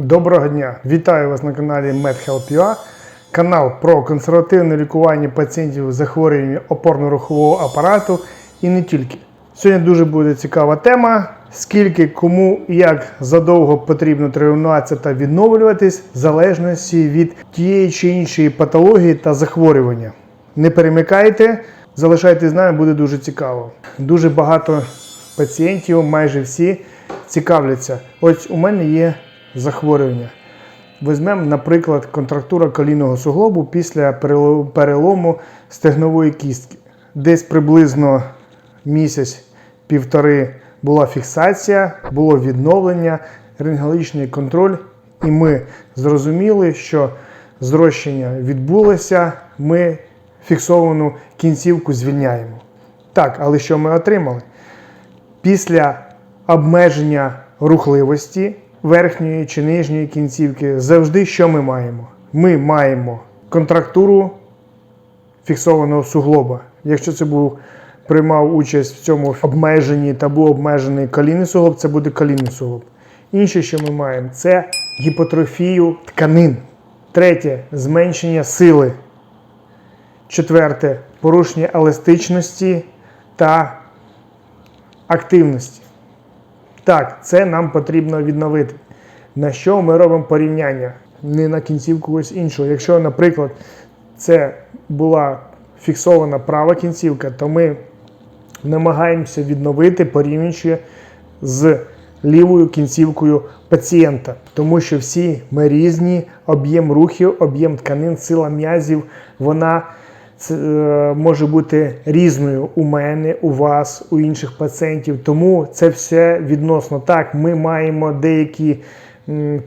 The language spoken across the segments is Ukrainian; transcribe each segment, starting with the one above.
Доброго дня! Вітаю вас на каналі MedHelp.ua, канал про консервативне лікування пацієнтів з захворюванням опорно-рухового апарату і не тільки. Сьогодні дуже буде цікава тема. Скільки, кому і як задовго потрібно тренуватися та відновлюватись, в залежності від тієї чи іншої патології та захворювання. Не перемикайте, залишайтесь з нами, буде дуже цікаво. Дуже багато пацієнтів, майже всі, цікавляться. Ось у мене є захворювання. Візьмемо, наприклад, контрактура колінного суглобу після перелому стегнової кістки. Десь приблизно місяць-півтори була фіксація, було відновлення, рентгенологічний контроль, і ми зрозуміли, що зрощення відбулося, ми фіксовану кінцівку звільняємо. Так, але що ми отримали? Після обмеження рухливості верхньої чи нижньої кінцівки завжди що ми маємо? Ми маємо контрактуру фіксованого суглоба. Якщо це був приймав участь в цьому обмеженні та був обмежений колінний суглоб, це буде колінний суглоб. Інше, що ми маємо, це гіпотрофію тканин. Третє зменшення сили. Четверте порушення еластичності та активності. Так, це нам потрібно відновити. На що ми робимо порівняння? Не на кінцівку когось іншого. Якщо, наприклад, це була фіксована права кінцівка, то ми намагаємося відновити порівнюючи з лівою кінцівкою пацієнта, тому що всі ми різні, об'єм рухів, об'єм тканин, сила м'язів, вона це, е, може бути різною у мене, у вас, у інших пацієнтів. Тому це все відносно так. Ми маємо деякі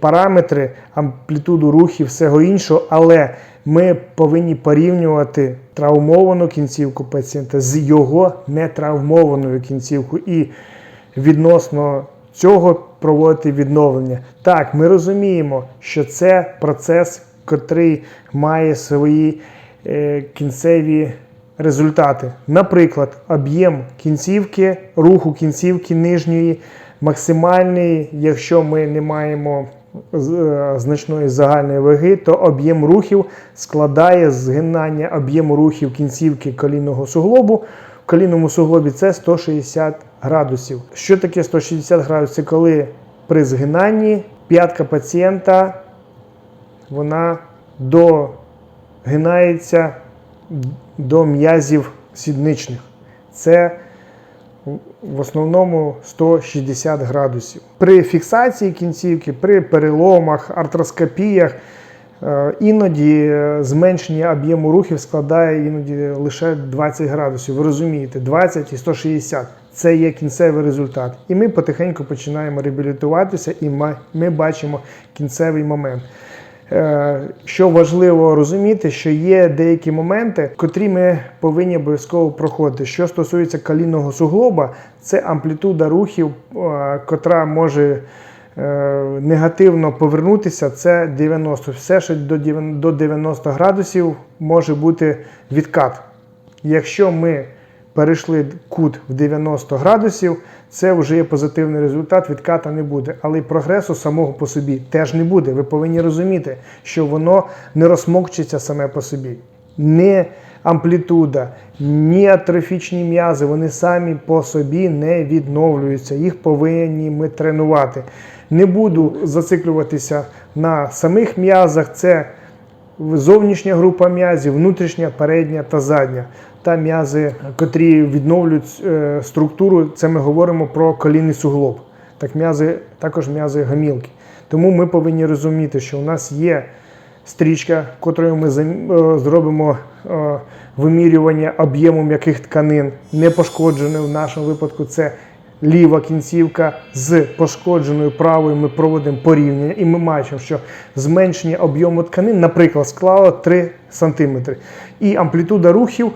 параметри, амплітуду рухів, всього іншого, але ми повинні порівнювати травмовану кінцівку пацієнта з його нетравмованою кінцівкою. І відносно цього проводити відновлення. Так, ми розуміємо, що це процес, котрий має свої кінцеві результати. Наприклад, об'єм кінцівки, руху кінцівки нижньої максимальний, якщо ми не маємо е, значної загальної ваги, то об'єм рухів складає згинання об'єму рухів кінцівки колінного суглобу. В колінному суглобі це 160 градусів. Що таке 160 градусів? Це коли при згинанні п'ятка пацієнта вона догинається до м'язів сідничних. Це в основному 160 градусів. При фіксації кінцівки, при переломах, артроскопіях е, іноді е, зменшення об'єму рухів складає іноді лише 20 градусів. Ви розумієте, 20 і 160 це є кінцевий результат. І ми потихеньку починаємо реабілітуватися, і ми бачимо кінцевий момент. Е, Що важливо розуміти, що є деякі моменти, котрі ми повинні обов'язково проходити. Що стосується колінного суглоба, це амплітуда рухів, е, котра може е, негативно повернутися. Це 90. Все, що до 90 градусів може бути відкат. Якщо ми перейшли кут в 90 градусів, це вже є позитивний результат, відката не буде. Але й прогресу самого по собі теж не буде. Ви повинні розуміти, що воно не розмокчиться саме по собі. Не амплітуда, ні атрофічні м'язи, вони самі по собі не відновлюються. Їх повинні ми тренувати. Не буду зациклюватися на самих м'язах. Це зовнішня група м'язів, внутрішня, передня та задня. Та м'язи, котрі відновлюють е, структуру, це ми говоримо про колінний суглоб. Так м'язи, також м'язи гомілки. Тому ми повинні розуміти, що у нас є стрічка, котрою ми е, зробимо е, вимірювання об'єму м'яких тканин, не пошкоджене в нашому випадку це ліва кінцівка з пошкодженою правою ми проводимо порівняння, і ми бачимо, що зменшення об'єму тканин, наприклад, склало 3 см. І амплітуда рухів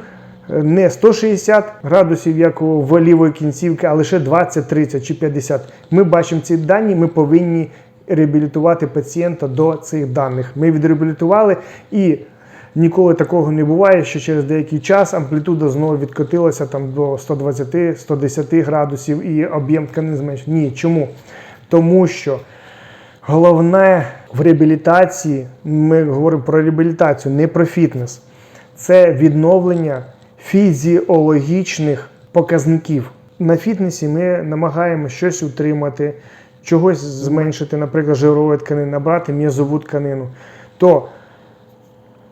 не 160 градусів, як у лівої кінцівки, а лише 20, 30 чи 50. Ми бачимо ці дані, ми повинні реабілітувати пацієнта до цих даних. Ми відреабілітували і Ніколи такого не буває, що через деякий час амплітуда знову відкотилася там до 120-110 градусів і об'єм тканин зменшився. Ні, чому? Тому що головне в реабілітації, ми говоримо про реабілітацію, не про фітнес, це відновлення фізіологічних показників. На фітнесі ми намагаємося щось утримати, чогось зменшити, наприклад, жирової тканини, набрати м'язову тканину. То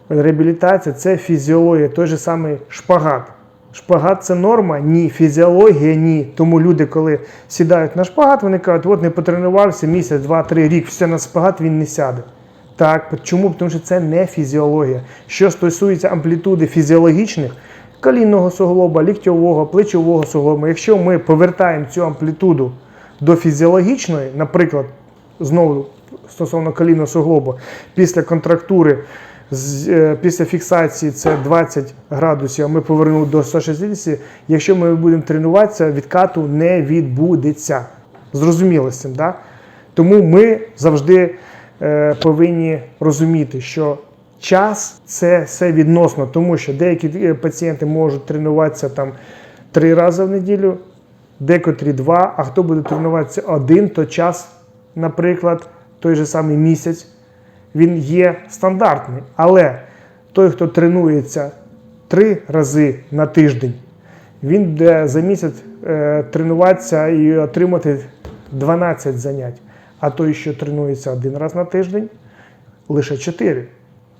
реабілітація це фізіологія, той же самий шпагат. Шпагат це норма? Ні. Фізіологія ні. Тому люди, коли сідають на шпагат, вони кажуть, от не потренувався місяць, два, три, рік, все на шпагат він не сяде. Так, чому? Тому що це не фізіологія. Що стосується амплітуди фізіологічних, колінного суглоба, ліктьового, плечового суглоба, якщо ми повертаємо цю амплітуду до фізіологічної, наприклад, знову стосовно колінного суглобу, після контрактури, е, після фіксації це 20 градусів, а ми повернули до 160, якщо ми будемо тренуватися, відкату не відбудеться. Зрозуміло з цим, да? Тому ми завжди е, повинні розуміти, що час це все відносно, тому що деякі е, пацієнти можуть тренуватися там три рази в неділю, декотрі два, а хто буде тренуватися один, то час, наприклад, той же самий місяць, він є стандартний. Але той, хто тренується три рази на тиждень, він буде за місяць е, тренуватися і отримати 12 занять. А той, що тренується один раз на тиждень, лише 4.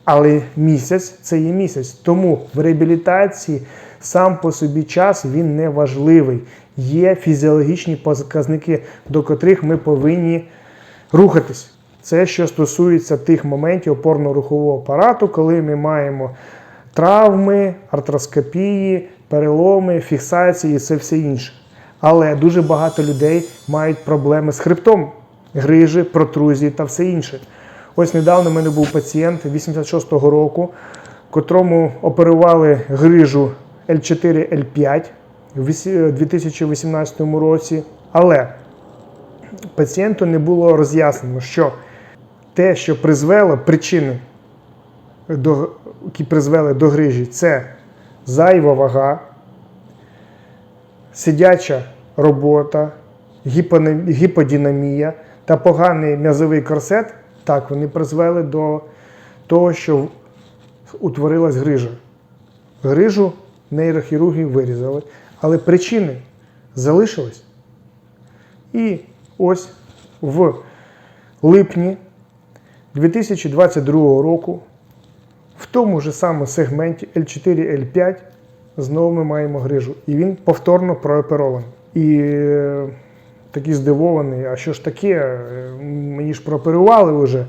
Але місяць це є місяць. Тому в реабілітації сам по собі час він не важливий. Є фізіологічні показники, до котрих ми повинні рухатись. Це що стосується тих моментів опорно-рухового апарату, коли ми маємо травми, артроскопії, переломи, фіксації і це все інше. Але дуже багато людей мають проблеми з хребтом, грижі, протрузії та все інше. Ось недавно в мене був пацієнт 86-го року, котрому оперували грижу L4, L5 в вісі- 2018 році. Але пацієнту не було роз'яснено, що те, що призвело причини, до, які призвели до грижі, це зайва вага, сидяча робота, гіподинамія та поганий м'язовий корсет, так, вони призвели до того, що утворилась грижа. Грижу нейрохірурги вирізали, але причини залишились. І ось в липні 2022 року в тому ж самому сегменті L4, L5 знову ми маємо грижу. І він повторно прооперований. І е, такий здивований, а що ж таке? Е, Мені ж прооперували вже.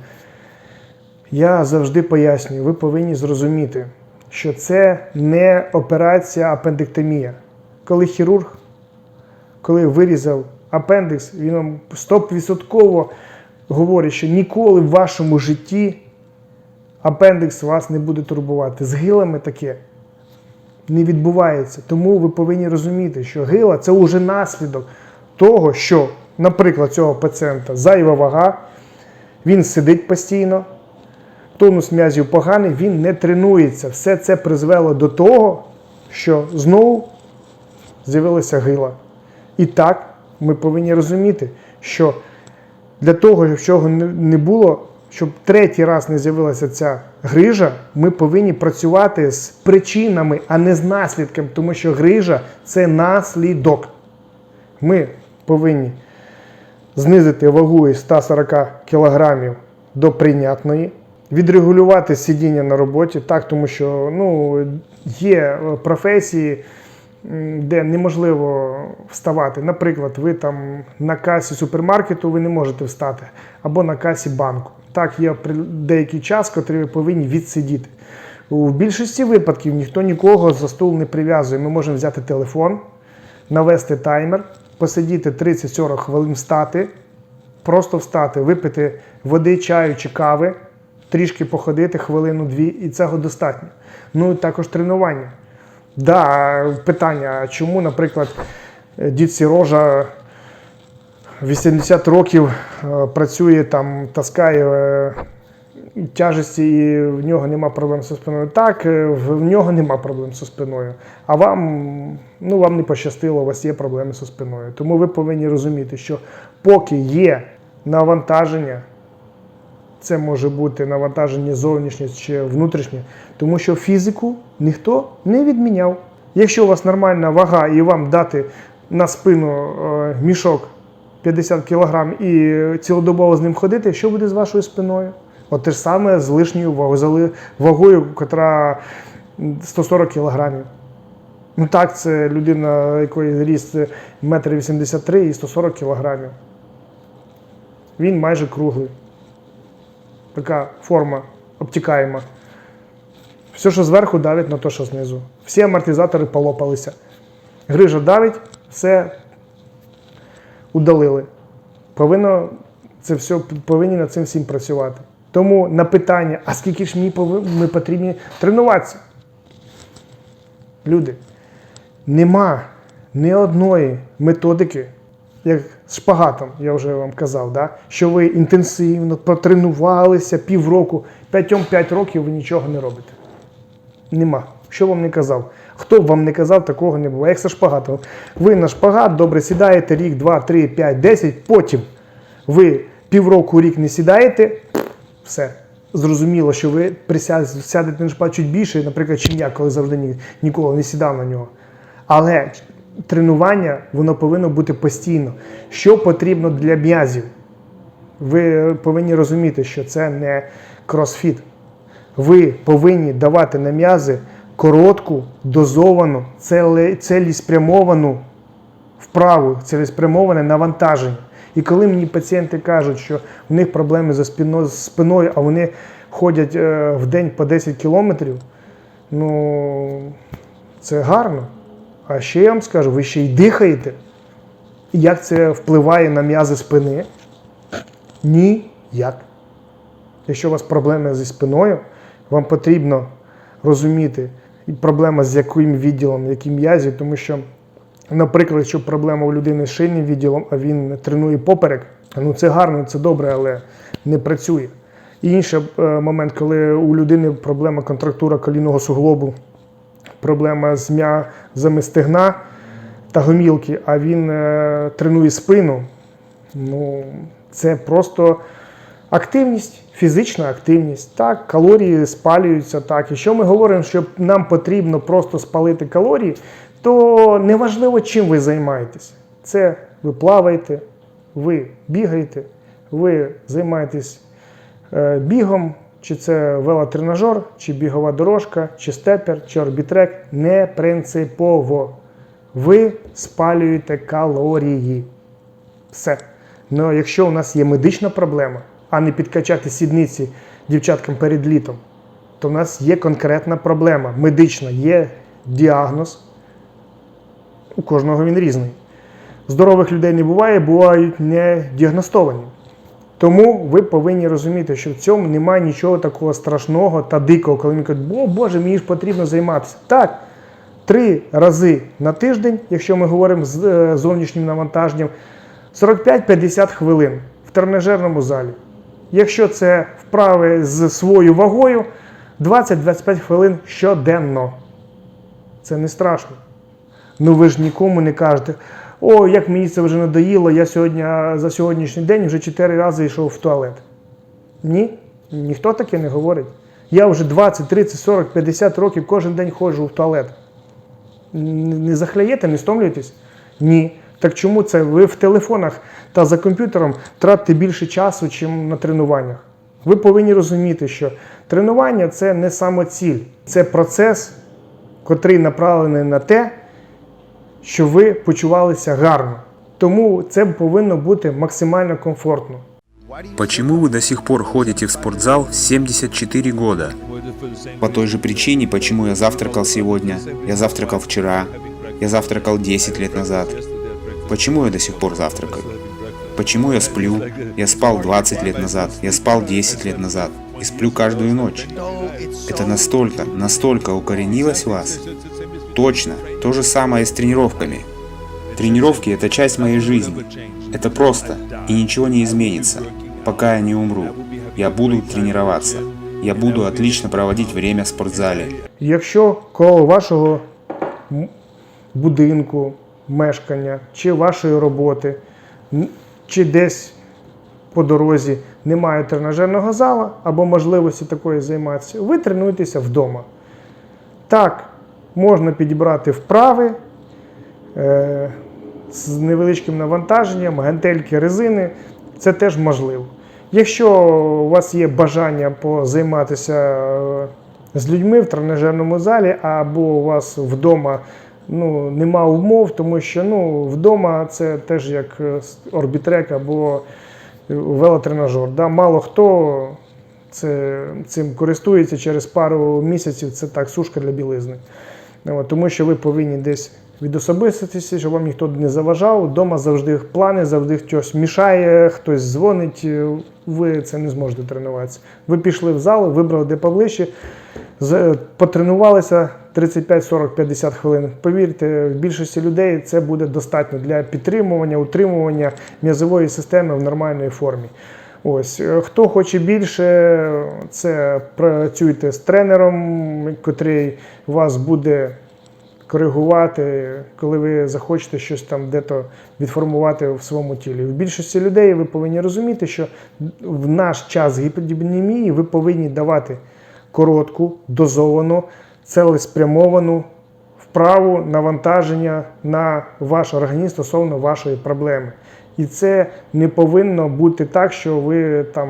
Я завжди пояснюю, ви повинні зрозуміти, що це не операція апендектомія. Коли хірург, коли вирізав апендикс, він вам 100% говорить, що ніколи в вашому житті апендикс вас не буде турбувати. З гилами таке не відбувається. Тому ви повинні розуміти, що гила це вже наслідок того, що, наприклад, цього пацієнта зайва вага, він сидить постійно, тонус м'язів поганий, він не тренується. Все це призвело до того, що знову з'явилася гила. І так ми повинні розуміти, що для того, щоб чого не- було, щоб третій раз не з'явилася ця грижа, ми повинні працювати з причинами, а не з наслідком, тому що грижа це наслідок. Ми повинні знизити вагу із 140 кг до прийнятної, відрегулювати сидіння на роботі, так, тому що ну, є професії, де неможливо вставати. Наприклад, ви там на касі супермаркету ви не можете встати, або на касі банку. Так, є деякий час, котрий ви повинні відсидіти. У більшості випадків ніхто нікого за стул не прив'язує. Ми можемо взяти телефон, навести таймер, посидіти 30-40 хвилин, встати, просто встати, випити води, чаю чи кави, трішки походити хвилину-дві, і цього достатньо. Ну і також тренування. Да, питання, чому, наприклад, дід Сірожа 80 років е, працює там, таскає е, тяжесті, і в нього нема проблем зі спиною. Так, е, в нього нема проблем зі спиною. А вам, ну, вам не пощастило, у вас є проблеми зі спиною. Тому ви повинні розуміти, що поки є навантаження, Це може бути навантаження зовнішнє чи внутрішнє, тому що фізику ніхто не відміняв. Якщо у вас нормальна вага і вам дати на спину е, мішок 50 кг і цілодобово з ним ходити, що буде з вашою спиною? От те ж саме з лишньою вагою, вагою, котра 140 кг. Ну так, це людина, якої ріст 1,83 м і 140 кг. Він майже круглий. Така форма обтікаєма. Все, що зверху, давить на те, що знизу. Всі амортизатори полопалися. Грижа давить, все удалили. Повинно це все повинні над цим всім працювати. Тому на питання, а скільки ж мені ми потрібні тренуватися? Люди, нема ні одної методики, як з шпагатом, я вже вам казав, да? що ви інтенсивно протренувалися півроку, п'ятьом п'ять років ви нічого не робите. Нема. Що вам не казав? Хто б вам не казав, такого не було. Як за шпагатом. Ви на шпагат добре сідаєте рік, два, три, п'ять, десять, потім ви півроку рік не сідаєте, все. Зрозуміло, що ви присяд- сядете на чуть більше, наприклад, чим я, коли завжди ні- ніколи не сідав на нього. Але тренування воно повинно бути постійно. Що потрібно для м'язів? Ви повинні розуміти, що це не кросфіт. Ви повинні давати на м'язи коротку, дозовану, цілеспрямовану вправу, цілеспрямоване навантаження. І коли мені пацієнти кажуть, що у них проблеми за спиною, а вони ходять е, в день по 10 кілометрів, ну це гарно. А ще я вам скажу, ви ще й дихаєте. Як це впливає на м'язи спини? Ніяк. Якщо у вас проблеми зі спиною, вам потрібно розуміти проблема з яким відділом, яким м'язі, тому що, наприклад, якщо проблема у людини з шийним відділом, а він тренує поперек, ну це гарно, це добре, але не працює. І інший е, момент, коли у людини проблема контрактура колінного суглобу, проблема з м'язами стегна та гомілки, а він е, тренує спину, ну це просто активність, фізична активність. Так, калорії спалюються так. І що ми говоримо, що нам потрібно просто спалити калорії, то неважливо, чим ви займаєтесь. Це ви плаваєте, ви бігаєте, ви займаєтесь е, бігом, чи це велотренажер, чи бігова дорожка, чи степер, чи орбітрек. Не принципово. Ви спалюєте калорії. Все. Ну, якщо у нас є медична проблема, а не підкачати сідниці дівчаткам перед літом, то в нас є конкретна проблема. Медична, є діагноз. У кожного він різний. Здорових людей не буває, бувають не діагностовані. Тому ви повинні розуміти, що в цьому немає нічого такого страшного та дикого, коли мені кажуть, о Боже, мені ж потрібно займатися. Так, три рази на тиждень, якщо ми говоримо з е, зовнішнім навантаженням, 45-50 хвилин в тренажерному залі. Якщо це вправи з своєю вагою, 20-25 хвилин щоденно. Це не страшно. Ну ви ж нікому не кажете, о, як мені це вже надоїло, я сьогодні за сьогоднішній день вже 4 рази йшов в туалет. Ні, ніхто таке не говорить. Я вже 20, 30, 40, 50 років кожен день ходжу в туалет. Не захляєте, не стомлюєтесь? Ні. Так чому це ви в телефонах та за комп'ютером тратите більше часу, ніж на тренуваннях? Ви повинні розуміти, що тренування це не самоціль, це процес, котрий направлений на те, щоб ви почувалися гарно. Тому це повинно бути максимально комфортно. Почему вы до сих пор ходите в спортзал 74 года? По той же причине, почему я завтракал сегодня, я завтракал вчера, я завтракал 10 лет назад. Почему я до сих пор завтракаю? Почему я сплю? Я спал 20 лет назад, я спал 10 лет назад и сплю каждую ночь. Это настолько, настолько укоренилось в вас. Точно, то же самое и с тренировками. Тренировки – это часть моей жизни. Это просто, и ничего не изменится, пока я не умру. Я буду тренироваться. Я буду отлично проводить время в спортзале. Якщо коло вашого будинку, мешкання чи вашої роботи, чи десь по дорозі не мають тренажерного зала або можливості такої займатися, ви тренуєтеся вдома. Так, можна підібрати вправи е, з невеличким навантаженням, гантельки, резини. Це теж можливо. Якщо у вас є бажання позайматися е, з людьми в тренажерному залі, або у вас вдома ну, нема умов, тому що ну, вдома це теж як е, орбітрек або велотренажер. Да? Мало хто це, цим користується через пару місяців, це так, сушка для білизни. Тому що ви повинні десь відособиститися, щоб вам ніхто не заважав. Дома завжди плани, завжди хтось мішає, хтось дзвонить. е, Ви це не зможете тренуватися. Ви пішли в зал, вибрали де поближче, потренувалися 35, 40, 50 хвилин. Повірте, в більшості людей це буде достатньо для підтримування, утримування м'язової системи в нормальній формі. Ось, е, хто хоче більше, це працюйте з тренером, котрий вас буде коригувати, коли ви захочете щось там де-то відформувати в своєму тілі. В більшості людей ви повинні розуміти, що в наш час гіподібнемії ви повинні давати коротку, дозовану, цілеспрямовану вправу навантаження на ваш організм стосовно вашої проблеми. І це не повинно бути так, що ви там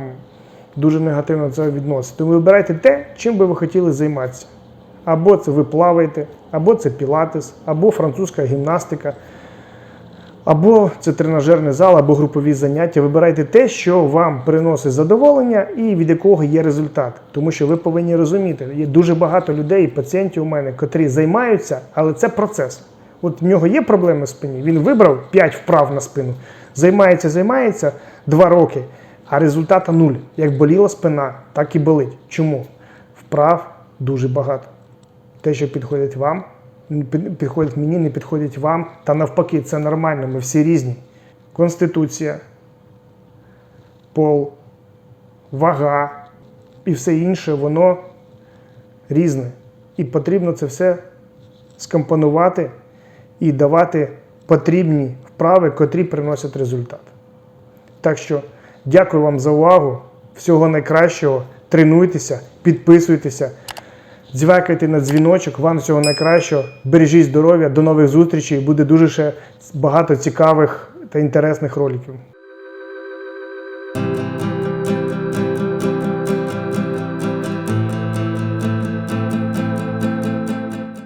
дуже негативно цього відносите. Тому вибирайте те, чим би ви хотіли займатися. Або це ви плаваєте, або це пілатес, або французька гімнастика, або це тренажерний зал, або групові заняття. Вибирайте те, що вам приносить задоволення і від якого є результат. Тому що ви повинні розуміти, є дуже багато людей, пацієнтів у мене, котрі займаються, але це процес. От в нього є проблеми в спині, він вибрав 5 вправ на спину, займається, займається 2 роки, а результата нуль. Як боліла спина, так і болить. Чому? Вправ дуже багато. Те, що підходить вам, підходить мені, не підходить вам. Та навпаки, це нормально, ми всі різні. Конституція, пол, вага і все інше, воно різне. І потрібно це все скомпонувати і давати потрібні вправи, котрі приносять результат. Так що дякую вам за увагу. Всього найкращого. Тренуйтеся, підписуйтеся, дзвякайте на дзвіночок. Вам всього найкращого. Бережіть здоров'я. До нових зустрічей. Буде дуже ще багато цікавих та інтересних роликів.